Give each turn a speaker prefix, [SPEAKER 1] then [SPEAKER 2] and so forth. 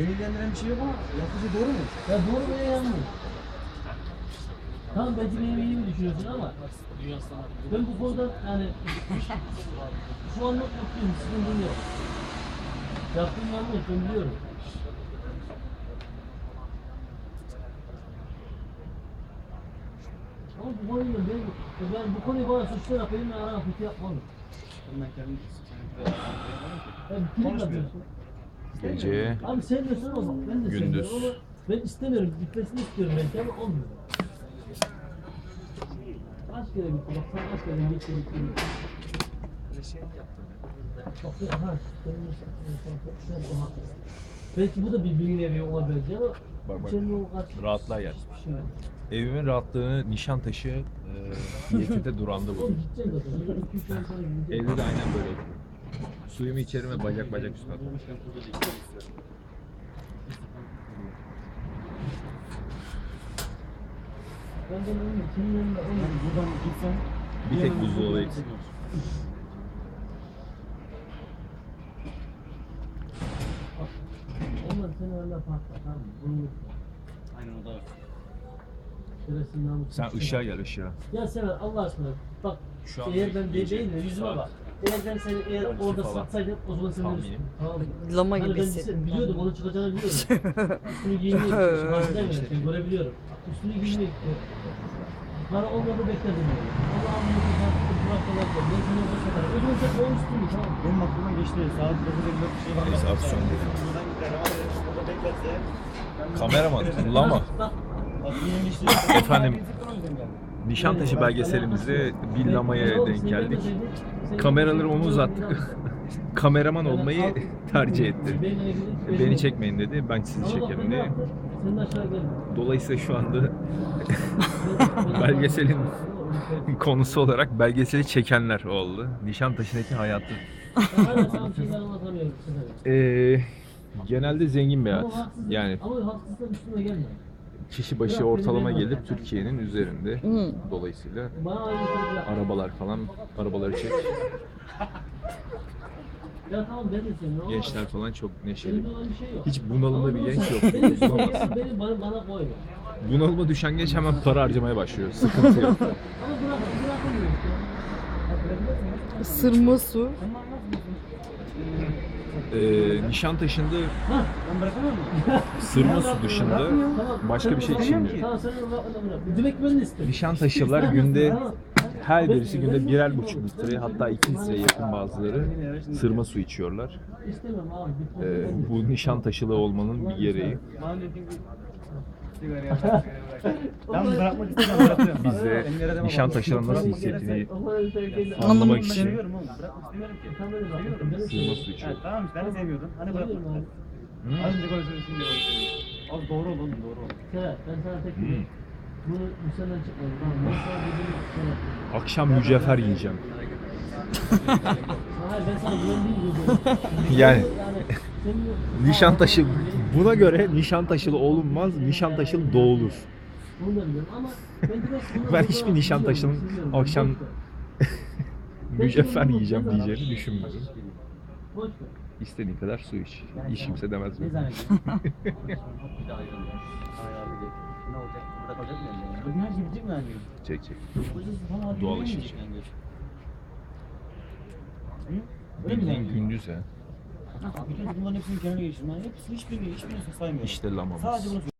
[SPEAKER 1] Beni ilgilendiren bir şey yok ama yaptığı şey doğru mu?
[SPEAKER 2] Ya doğru veya yanlış? Tamam belki benim iyi mi düşünüyorsun ama ben bu konuda yani şu anlık mutluyum, sıkıntım yok. Yaptığım yanlış, ben biliyorum. Ama bu konuyu ben, ben bu konuyu bana suçlayarak benimle arana kötü yapmadım.
[SPEAKER 1] Ben kendim
[SPEAKER 2] Ben kim yapıyorsun?
[SPEAKER 3] Gece
[SPEAKER 2] Abi sevmiyorsan o zaman ben de
[SPEAKER 3] Gündüz.
[SPEAKER 2] sevmiyorum ama ben istemiyorum, gitmesini istiyorum belki ama olmuyor. Kaç kere gitti, bak sen kaç kere gitti, gitti, gitti. Bak. Belki bu da bir bir nevi olabilir ama
[SPEAKER 3] Bak, bak.
[SPEAKER 2] o kaç
[SPEAKER 3] rahatlar yer.
[SPEAKER 2] şey.
[SPEAKER 3] Evimin rahatlığını Nişantaşı e,
[SPEAKER 2] Oğlum. İki üç ay sonra gideceğim.
[SPEAKER 3] Evde de aynen böyle. Suyumu içerim ve bacak bacak üstüne atarım. Bir tek buzdolabı eksik.
[SPEAKER 1] Aynen o da var.
[SPEAKER 2] Namussuz.
[SPEAKER 3] Sen ışığa gel ışığa.
[SPEAKER 2] Ya Sever Allah aşkına bak
[SPEAKER 3] Şu an
[SPEAKER 2] eğer ben değil de yüzüme bak. Eğer ben seni eğer
[SPEAKER 3] 12
[SPEAKER 2] orada
[SPEAKER 3] falan.
[SPEAKER 2] satsaydım o zaman seni
[SPEAKER 3] Tahminim.
[SPEAKER 2] Tamam?
[SPEAKER 4] Lama
[SPEAKER 2] Hani ben
[SPEAKER 4] gibisin.
[SPEAKER 2] lise- biliyordum onun çıkacağını biliyordum. Üstünü bahsedemiyorum seni görebiliyorum. Üstünü giymeyi Bana olmadı bekledim yani. Allah'ım bunu bir bırak olabilir. Ben seni. O zaman sen olmuştun mu tamam?
[SPEAKER 1] Benim aklıma geçti. Saat 9.54 bir şey var.
[SPEAKER 3] Neyse, az sonra.
[SPEAKER 1] Buradan gider ama.
[SPEAKER 3] Kameraman kullanma.
[SPEAKER 2] Bak
[SPEAKER 1] Bak yine geçti.
[SPEAKER 3] Efendim. Nişantaşı belgeselimizde bir lamaya denk geldik. Kameraları onu uzattık. Kameraman olmayı tercih etti. Beni çekmeyin dedi, ben sizi çekerim diye. Dolayısıyla şu anda belgeselin konusu olarak belgeseli çekenler oldu. Nişantaşı'ndaki hayatı. Ee, genelde zengin bir hayat. Yani Kişi başı ortalama gelip Türkiye'nin üzerinde.
[SPEAKER 4] Hı.
[SPEAKER 3] Dolayısıyla arabalar falan, arabaları çek. Gençler falan çok neşeli.
[SPEAKER 2] şey.
[SPEAKER 3] Hiç bunalımda bir genç yok.
[SPEAKER 2] Benim üstüme
[SPEAKER 3] Bulamaz.
[SPEAKER 2] gelsin, benim bana, bana koyma.
[SPEAKER 3] Bunalıma düşen genç hemen para harcamaya başlıyor. Sıkıntı yok.
[SPEAKER 2] Ama bırak, bırakamıyor işte.
[SPEAKER 4] Isırma su.
[SPEAKER 3] Ee, Nişantaşı'nda sırma su dışında başka bir şey içilmiyor. Nişantaşılar günde her birisi günde birer buçuk litre hatta iki litreye yakın bazıları sırma su içiyorlar.
[SPEAKER 2] İstemem abi. bir
[SPEAKER 3] Ee, bu Nişantaşılı olmanın bir gereği.
[SPEAKER 1] Bana diyor ki sigara yak, sigara bırak. Ben bırakmak istemem bırakıyorum.
[SPEAKER 3] Biz de
[SPEAKER 1] Benim yere demem
[SPEAKER 3] Nişantaşı'nın
[SPEAKER 1] Allah.
[SPEAKER 3] nasıl hissettiğini anlamak için sırma su içiyor.
[SPEAKER 1] Tamam ben de seviyordum. Hani istedim. Az önce. Az doğru ol oğlum doğru ol.
[SPEAKER 2] Serhat ben sana tek. Bunu bu çıkmadı. Tamam. Sana.
[SPEAKER 3] Akşam mücevher yiyeceğim.
[SPEAKER 2] Hayır ben sana güvendiğim gibi.
[SPEAKER 3] Yani
[SPEAKER 2] senin-
[SPEAKER 3] Nişantaşı buna göre Nişantaşılı olunmaz, Nişantaşılı doğulur.
[SPEAKER 2] Bunu da biliyorum ama ben biraz bunu-
[SPEAKER 3] Ben hiçbir Nişantaşı'nın akşam mücevher yiyeceğim diyeceğini düşünmüyorum.
[SPEAKER 2] Boş ver.
[SPEAKER 3] İstediğin kadar su iç. Hiç kimse demez
[SPEAKER 1] Ne
[SPEAKER 3] mi?
[SPEAKER 1] zannediyorsun?
[SPEAKER 3] Çek çek. Doğal ışık. Bildiğin gündüz ha.
[SPEAKER 1] Bütün bunların hepsini kenara geçirdim. Yani hepsini hiçbirini hiçbirini saymıyorum.
[SPEAKER 3] İşte lamamız.
[SPEAKER 1] Sadece bunu